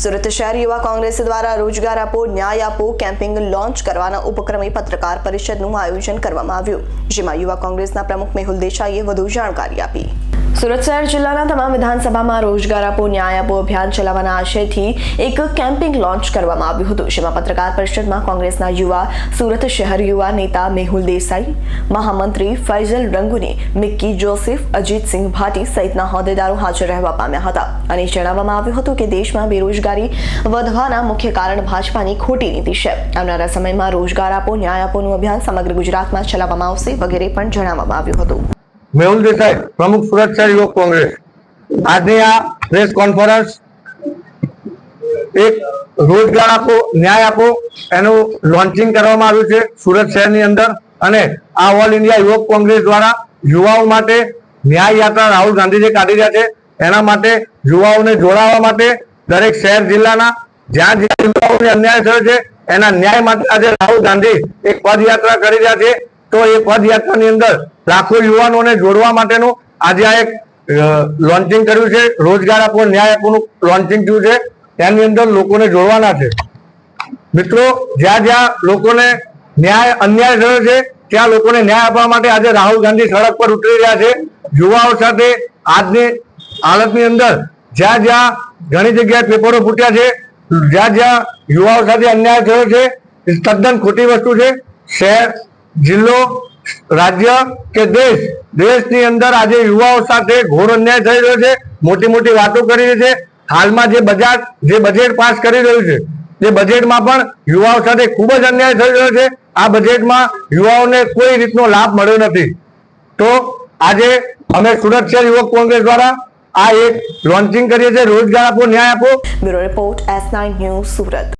સુરત શહેર યુવા કોંગ્રેસ દ્વારા રોજગાર આપો, ન્યાય આપો, કેમ્પિંગ લોન્ચ કરવાના ઉપક્રમે પત્રકાર પરિષદનું આયોજન કરવામાં આવ્યું, જેમાં યુવા કોંગ્રેસના પ્રમુખ મેહુલ દેસાઈએ વધુ જાણકારી આપી. સુરત શહેર જિલ્લાના તમામ વિધાનસભામાં રોજગાર આપો ન્યાય આપો અભિયાન ચલાવવાના આશયથી એક કેમ્પિંગ લોન્ચ કરવામાં આવ્યું હતું, જેમાં પત્રકાર પરિષદમાં કોંગ્રેસના યુવા, સુરત શહેર યુવા નેતા મેહુલ દેસાઈ, મહામંત્રી ફૈઝલ રંગુની, મિક્કી જોસેફ, અજીતસિંહ ભાટી સહિતના હોદ્દેદારો હાજર રહેવા પામ્યા હતા. અને જણાવવામાં આવ્યું હતું કે દેશમાં બેરોજગારી વધવાના મુખ્ય કારણ ભાજપાની ખોટી નીતિ છે. આવનારા સમયમાં રોજગાર આપો ન્યાય આપોનું અભિયાન સમગ્ર ગુજરાતમાં ચલાવવામાં આવશે વગેરે પણ જણાવવામાં આવ્યું હતું. મેહુલ દેસાઈ પ્રમુખ સુરત શહેર યુવક કોંગ્રેસ. આજની આ પ્રેસ કોન્ફરન્સ એક રોજગાર આપો, ન્યાય આપો, એનું લોન્ચિંગ કરવામાં આવ્યું છે સુરત શહેરની અંદર અને આ ઓલ ઇન્ડિયા યુવક કોંગ્રેસ દ્વારા યુવાઓ માટે ન્યાય યાત્રા રાહુલ ગાંધીજી કાઢી રહ્યા છે. એના માટે યુવાઓને જોડાવા માટે દરેક શહેર જિલ્લાના જ્યાં જ્યાં યુવાઓને અન્યાય થયો છે, એના ન્યાય માટે આજે રાહુલ ગાંધી એક પદયાત્રા કરી રહ્યા છે. તો એ પદયાત્રાની અંદર લાખો યુવાનોને જોડવા માટેનું આજે આ એક લોન્ચિંગ કર્યું છે. રોજગાર આપવો, ન્યાય આપવાનું લોન્ચિંગ થયું છે. તેની અંદર લોકોને જોડવાના છે. મિત્રો, જ્યાં જ્યાં લોકોને ન્યાય, અન્યાય થયો છે, ત્યાં લોકોને ન્યાય આપવા માટે આજે રાહુલ ગાંધી સડક પર ઉતરી રહ્યા છે. યુવાઓ સાથે આજની હાલતની અંદર જ્યાં જ્યાં ઘણી જગ્યાએ પેપરો ફૂટ્યા છે, જ્યાં જ્યાં યુવાઓ સાથે અન્યાય થયો છે તદ્દન ખોટી વસ્તુ છે. શહેર જિલ્લો, રાજ્ય કે દેશ? દેશની અંદર આજે યુવાઓ સાથે ઘોર અન્યાય થઈ રહ્યો છે મોટી મોટી વાતો કરી રહી છે. હાલમાં જે બજાર, જે બજેટ પાસ કરી રહ્યું છે તે બજેટમાં પણ યુવાઓ સાથે ખૂબ જ અન્યાય થઈ રહ્યો છે. આ બજેટમાં યુવાઓને કોઈ રીતનો લાભ મળ્યો નથી. તો આજે અમે સુરત શહેર યુવક કોંગ્રેસ દ્વારા આ એક લોન્ચિંગ કરીએ છીએ. રોજગાર આપો, ન્યાય આપો. Bureau report S nine news Surat.